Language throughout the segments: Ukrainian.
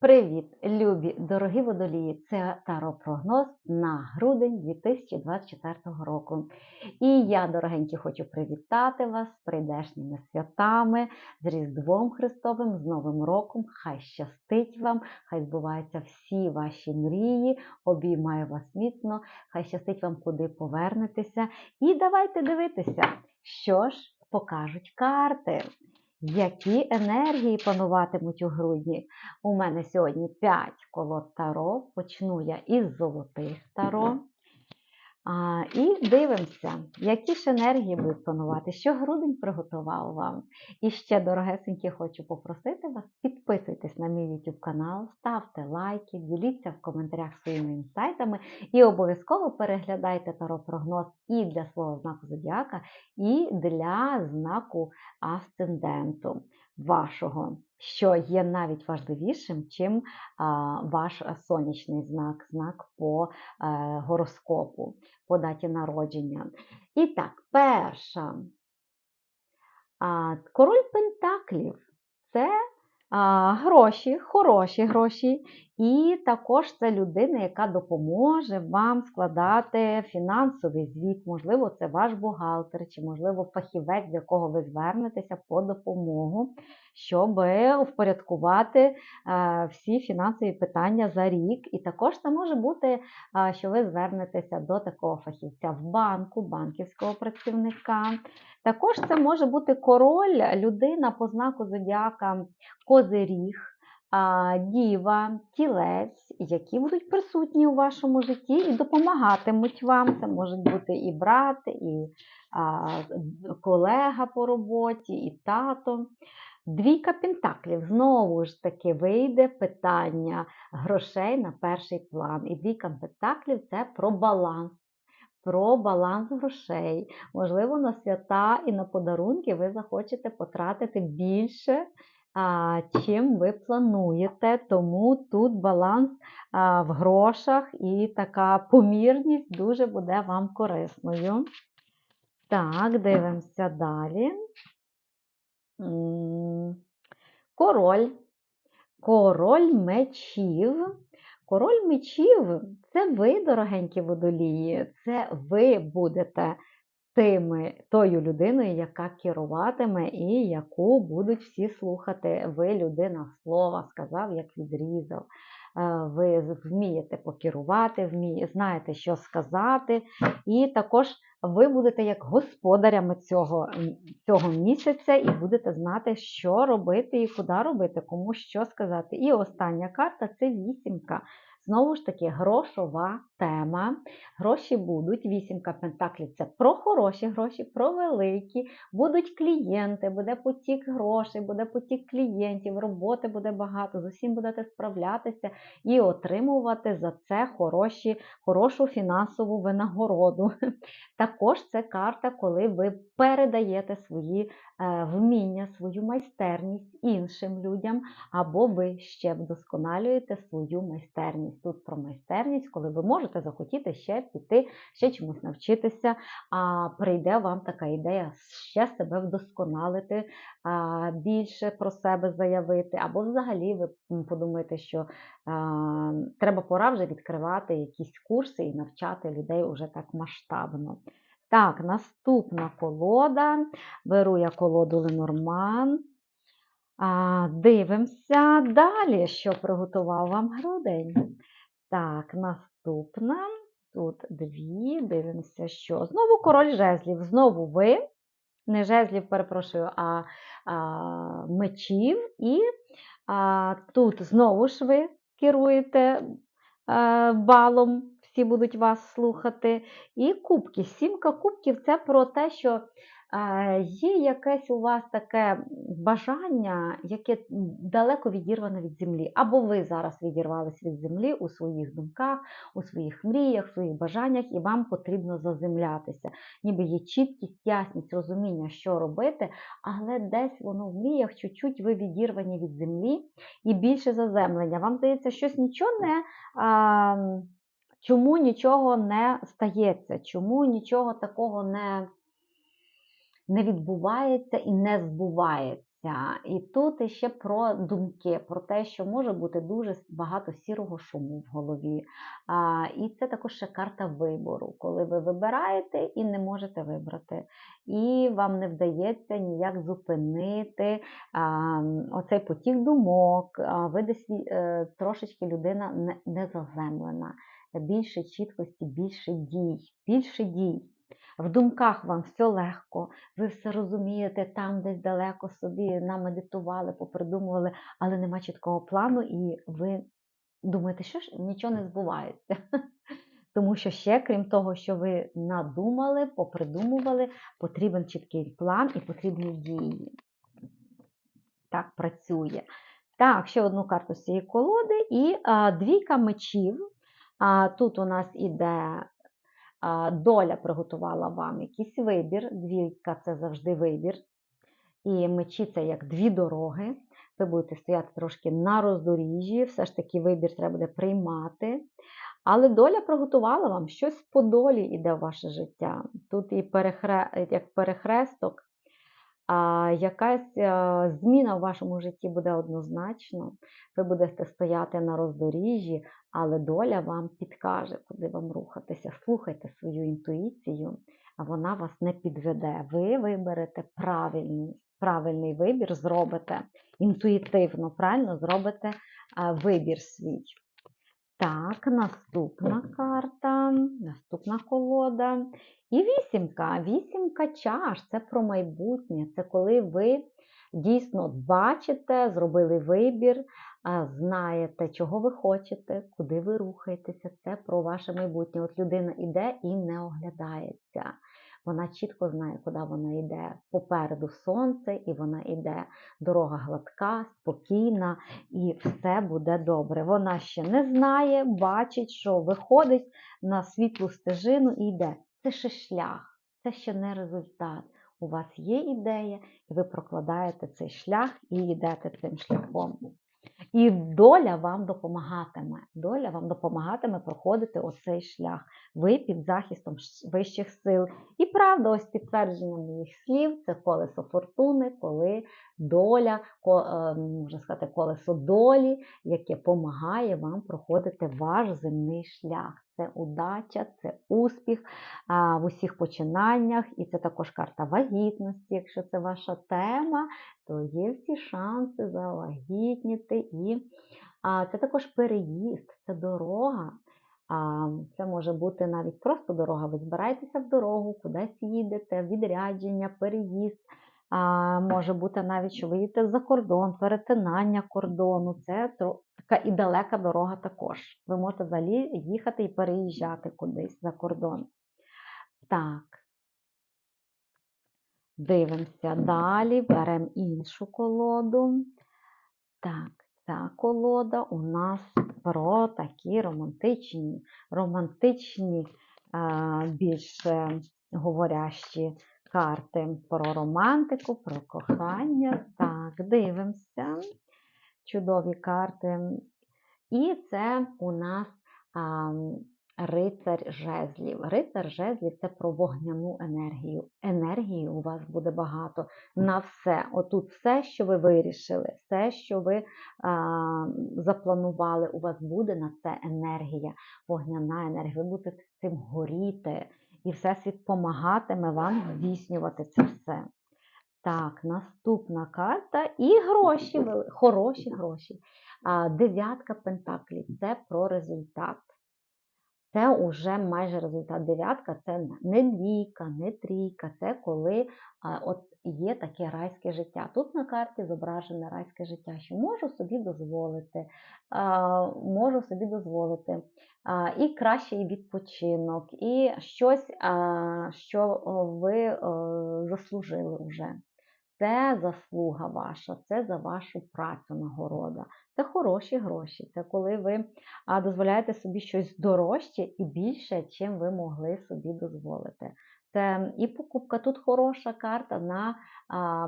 Привіт, любі, дорогі водолії! Це Таро-прогноз на грудень 2024 року. І я, дорогенькі, хочу привітати вас з прийдешніми святами, з Різдвом Христовим, з Новим роком. Хай щастить вам, хай збуваються всі ваші мрії. Обіймаю вас міцно, хай щастить вам, куди повернетеся. І давайте дивитися, що ж покажуть карти. Які енергії пануватимуть у грудні? У мене сьогодні 5 колод таро. Почну я із золотих таро. А, І дивимося, які ж енергії будуть панувати, що грудень приготував вам. І ще, дорогесенькі, хочу попросити вас, підписуйтесь на мій YouTube канал, ставте лайки, діліться в коментарях своїми інсайтами і обов'язково переглядайте таро-прогноз і для свого знаку зодіака, і для знаку асценденту вашого, що є навіть важливішим, чим ваш сонячний знак, знак по е, гороскопу, по даті народження. І так, перша. Король Пентаклів це гроші, хороші гроші, і також це людина, яка допоможе вам складати фінансовий звіт. Можливо, це ваш бухгалтер, чи, можливо, фахівець, до якого ви звернетеся по допомогу, щоб впорядкувати е, всі фінансові питання за рік. І також це може бути, е, що ви звернетеся до такого фахівця в банку, банківського працівника. Також це може бути король, людина по знаку зодіака Козиріг діва, тілець, які будуть присутні у вашому житті і допомагатимуть вам. Це можуть бути і брат, і а, колега по роботі, і тато. Двійка пентаклів знову ж таки вийде питання грошей на перший план. І двійка пентаклів це про баланс. Про баланс грошей. Можливо, на свята і на подарунки ви захочете потратити більше чим ви плануєте, тому тут баланс в грошах і така помірність дуже буде вам корисною. Так, дивимося далі. Король. Король мечів. Король мечів це ви, дорогенькі водолії, це ви будете тими, тою людиною, яка керуватиме і яку будуть всі слухати. Ви людина слова, сказав, як відрізав. Е, ви вмієте покерувати, вмієте, знаєте, що сказати, і також ви будете як господарями цього цього місяця і будете знати, що робити і куди робити, кому що сказати. І остання карта це вісімка. Знову ж таки, грошова тема. Гроші будуть. Вісімка пентаклів це про хороші гроші, про великі. Будуть клієнти, буде потік грошей, буде потік клієнтів, роботи буде багато. З усім будете справлятися і отримувати за це хороші, хорошу фінансову винагороду. Також це карта, коли ви передаєте свої Е, вміння, свою майстерність іншим людям, або ви ще вдосконалюєте свою майстерність. Тут про майстерність, коли ви можете захотіти ще піти, ще чомусь навчитися, а прийде вам така ідея ще себе вдосконалити, більше про себе заявити, або взагалі ви подумаєте, що треба пора вже відкривати якісь курси і навчати людей уже так масштабно. Так, наступна колода. Беру я колоду Ленорман. А, Дивимося далі, що приготував вам грудень. Так, наступна. Тут дві, дивимося, що. Знову король жезлів. Знову ви. Не жезлів, перепрошую, а, а мечів. І а, тут знову ж ви керуєте а, балом всі будуть вас слухати. І кубки. Сімка кубків це про те, що є якесь у вас таке бажання, яке далеко відірване від землі. Або ви зараз відірвались від землі у своїх думках, у своїх мріях, у своїх бажаннях, і вам потрібно заземлятися. Ніби є чіткість, ясність, розуміння, що робити, але десь воно в мріях чуть-чуть ви відірвані від землі і більше заземлення. Вам здається, щось нічого не. Чому нічого не стається? Чому нічого такого не не відбувається і не збувається? І тут іще про думки, про те, що може бути дуже багато сірого шуму в голові. А, І це також ще карта вибору, коли ви вибираєте і не можете вибрати. І вам не вдається ніяк зупинити а, оцей потік думок, а ви десь е, трошечки людина не, не заземлена. Більше чіткості, більше дій, більше дій. В думках вам все легко, ви все розумієте, там десь далеко собі намедитували, попридумували, але нема чіткого плану, і ви думаєте, що ж нічого не збувається. Тому що ще, крім того, що ви надумали, попридумували, потрібен чіткий план і потрібні дії. Так працює. Так, ще одну карту з цієї колоди і а, двійка мечів. А, Тут у нас іде доля приготувала вам якийсь вибір. Двійка це завжди вибір. І мечі це як дві дороги. Ви будете стояти трошки на роздоріжжі, все ж таки вибір треба буде приймати. Але доля приготувала вам щось по долі іде в ваше життя. Тут і перехре... як перехресток, якась зміна в вашому житті буде однозначно. Ви будете стояти на роздоріжжі, але доля вам підкаже, куди вам рухатися. Слухайте свою інтуїцію, а вона вас не підведе. Ви виберете правильний, правильний вибір, зробите інтуїтивно, правильно зробите вибір свій. Так, наступна карта, наступна колода. І вісімка. Вісімка чаш це про майбутнє. Це коли ви дійсно бачите, зробили вибір, знаєте, чого ви хочете, куди ви рухаєтеся. Це про ваше майбутнє. От людина йде і не оглядається. Вона чітко знає, куди вона йде. Попереду сонце, і вона йде. Дорога гладка, спокійна, і все буде добре. Вона ще не знає, бачить, що виходить на світлу стежину і йде. Це ще шлях, це ще не результат. У вас є ідея, і ви прокладаєте цей шлях і йдете цим шляхом. І доля вам допомагатиме. Доля вам допомагатиме проходити оцей шлях. Ви під захистом вищих сил. І правда, ось підтвердження моїх слів це колесо фортуни, коли доля, ко можна сказати, колесо долі, яке допомагає вам проходити ваш земний шлях. Це удача, це успіх в усіх починаннях, і це також карта вагітності. Якщо це ваша тема, то є всі шанси завагітніти. І це також переїзд, це дорога. Це може бути навіть просто дорога. Ви збираєтеся в дорогу, кудись їдете, відрядження, переїзд. А, Може бути навіть, що ви їдете за кордон, перетинання кордону. Це і далека дорога також. Ви можете взагалі їхати і переїжджати кудись за кордон. Так. Дивимося далі, беремо іншу колоду. Так, ця колода у нас про такі романтичні, романтичні, більше говорящі карти про романтику, про кохання. Так, дивимося. Чудові карти. І це у нас а, рицар жезлів. Рицар жезлів це про вогняну енергію. Енергії у вас буде багато на все. Отут все, що ви вирішили, все, що ви а, запланували, у вас буде на це енергія, вогняна енергія. Ви будете цим горіти і Всесвіт допомагатиме вам здійснювати це все. Так, наступна карта і гроші, хороші гроші. Дев'ятка пентаклів це про результат. Це вже майже результат. Дев'ятка це не двійка, не трійка, це коли от є таке райське життя. Тут на карті зображене райське життя, що можу собі дозволити, можу собі дозволити і кращий відпочинок, і щось, що ви заслужили вже. Це заслуга ваша, це за вашу працю нагорода. Це хороші гроші. Це коли ви дозволяєте собі щось дорожче і більше, чим ви могли собі дозволити. Це і покупка тут хороша карта на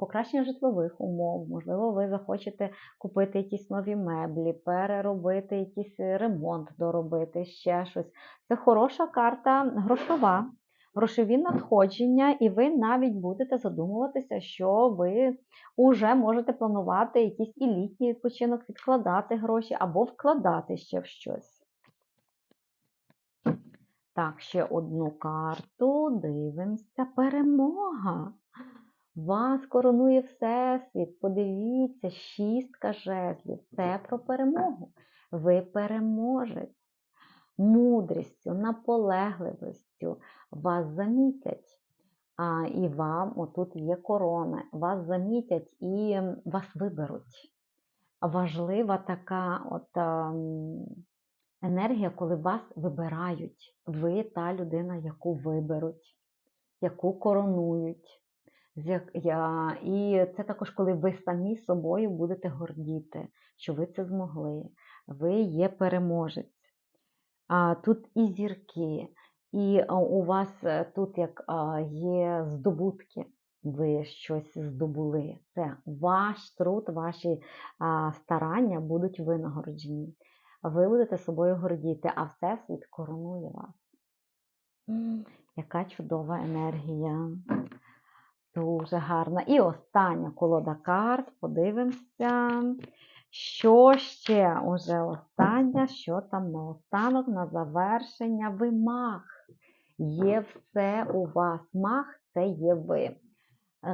покращення житлових умов. Можливо, ви захочете купити якісь нові меблі, переробити якийсь ремонт, доробити ще щось. Це хороша карта грошова. Грошові надходження, і ви навіть будете задумуватися, що ви вже можете планувати якийсь і літній відпочинок, відкладати гроші або вкладати ще в щось. Так, ще одну карту. Дивимося. Перемога. Вас коронує Всесвіт. Подивіться, шістка жезлів. Це про перемогу. Ви переможете. Мудрістю, наполегливістю вас замітять. А, І вам, отут є корона, вас замітять і вас виберуть. Важлива така от, а, енергія, коли вас вибирають. Ви та людина, яку виберуть, яку коронують. І це також, коли ви самі собою будете гордіти, що ви це змогли. Ви є переможець. А Тут і зірки, і у вас е, тут як є здобутки, ви щось здобули. Це ваш труд, ваші старання будуть винагороджені. Ви будете собою гордіти, а Всесвіт коронує вас. Яка чудова енергія. Дуже гарна. І остання колода карт. Подивимося. Що ще уже остання, що там на останок, на завершення ви маг. Є все у вас. Маг це є ви. Е,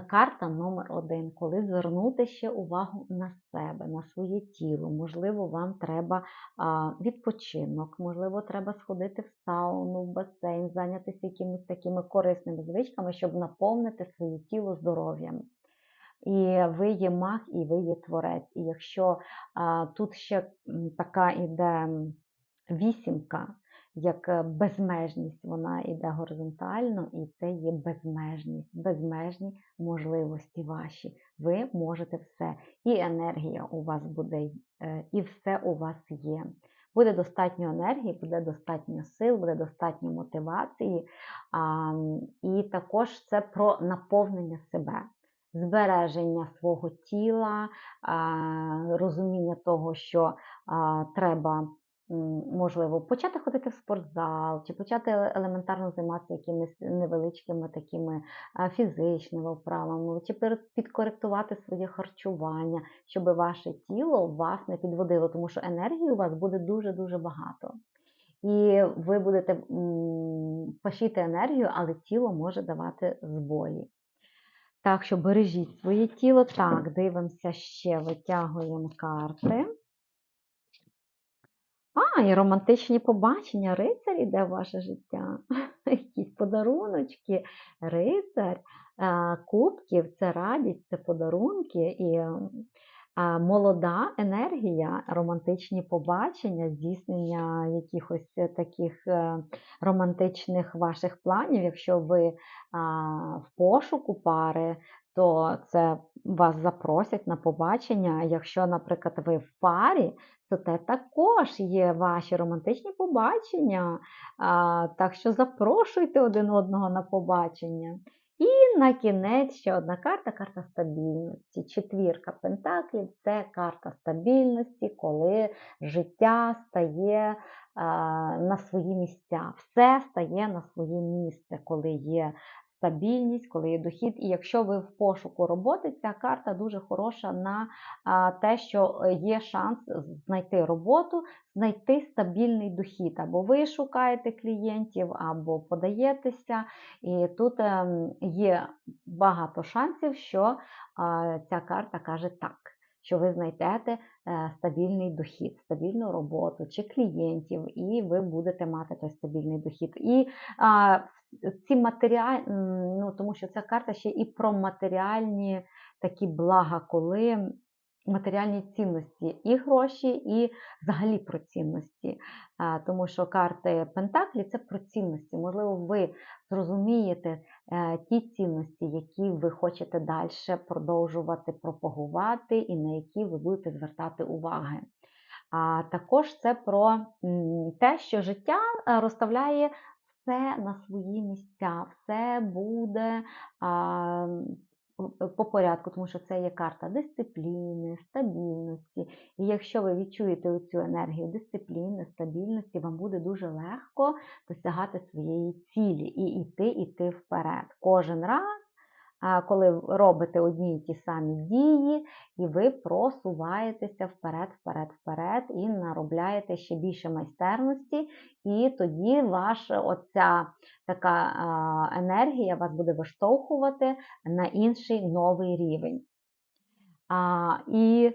карта номер один. Коли звернути ще увагу на себе, на своє тіло. Можливо, вам треба відпочинок, можливо, треба сходити в сауну, в басейн, зайнятися якимись такими корисними звичками, щоб наповнити своє тіло здоров'ям. І ви є маг, і ви є творець. І якщо а, тут ще така іде вісімка, як е, безмежність, вона йде горизонтально, і це є безмежність, безмежні можливості ваші. Ви можете все. І енергія у вас буде, е, і все у вас є. Буде достатньо енергії, буде достатньо сил, буде достатньо мотивації. А, І також це про наповнення себе. Збереження свого тіла, розуміння того, що треба можливо, почати ходити в спортзал, чи почати елементарно займатися якимись невеличкими такими фізичними вправами, чи підкоректувати своє харчування, щоб ваше тіло вас не підводило, тому що енергії у вас буде дуже-дуже багато. І ви будете пашіти енергію, але тіло може давати збої. Так що бережіть своє тіло. Так, дивимося ще, витягуємо карти. А, і романтичні побачення, рицар іде в ваше життя. Якісь подаруночки, рицар, кубків це радість, це подарунки і молода енергія, романтичні побачення, здійснення якихось таких е, романтичних ваших планів. Якщо ви в пошуку пари, то це вас запросять на побачення. Якщо, наприклад, ви в парі, то це також є ваші романтичні побачення. Так що запрошуйте один одного на побачення. І на кінець ще одна карта карта стабільності. Четвірка пентаклів це карта стабільності, коли життя стає а, на свої місця. Все стає на своє місце, коли є стабільність, коли є дохід. І якщо ви в пошуку роботи, ця карта дуже хороша на те, що є шанс знайти роботу, знайти стабільний дохід. Або ви шукаєте клієнтів, або подаєтеся. І тут ем, є багато шансів, що ця карта каже так що ви знайдете е, стабільний дохід, стабільну роботу чи клієнтів, і ви будете мати той стабільний дохід. І а, ці матеріальні, ну тому що ця карта ще і про матеріальні такі блага, коли матеріальні цінності, і гроші, і взагалі про цінності. Тому що карти Пентаклі це про цінності. Можливо, ви зрозумієте е, ті цінності, які ви хочете далі продовжувати пропагувати, і на які ви будете звертати уваги. А також це про те, що життя е, розставляє все на свої місця, все буде по порядку, тому що це є карта дисципліни, стабільності. І якщо ви відчуєте цю енергію дисципліни, стабільності, вам буде дуже легко досягати своєї цілі і йти, іти вперед. Кожен раз, коли робите одні і ті самі дії, і ви просуваєтеся вперед, вперед, вперед і наробляєте ще більше майстерності, і тоді ваша оця така енергія вас буде виштовхувати на інший новий рівень. І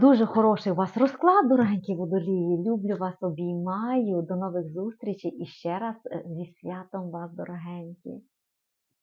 дуже хороший у вас розклад, дорогенькі водолії. Люблю вас, обіймаю. До нових зустрічей і ще раз е, зі святом вас, дорогенькі.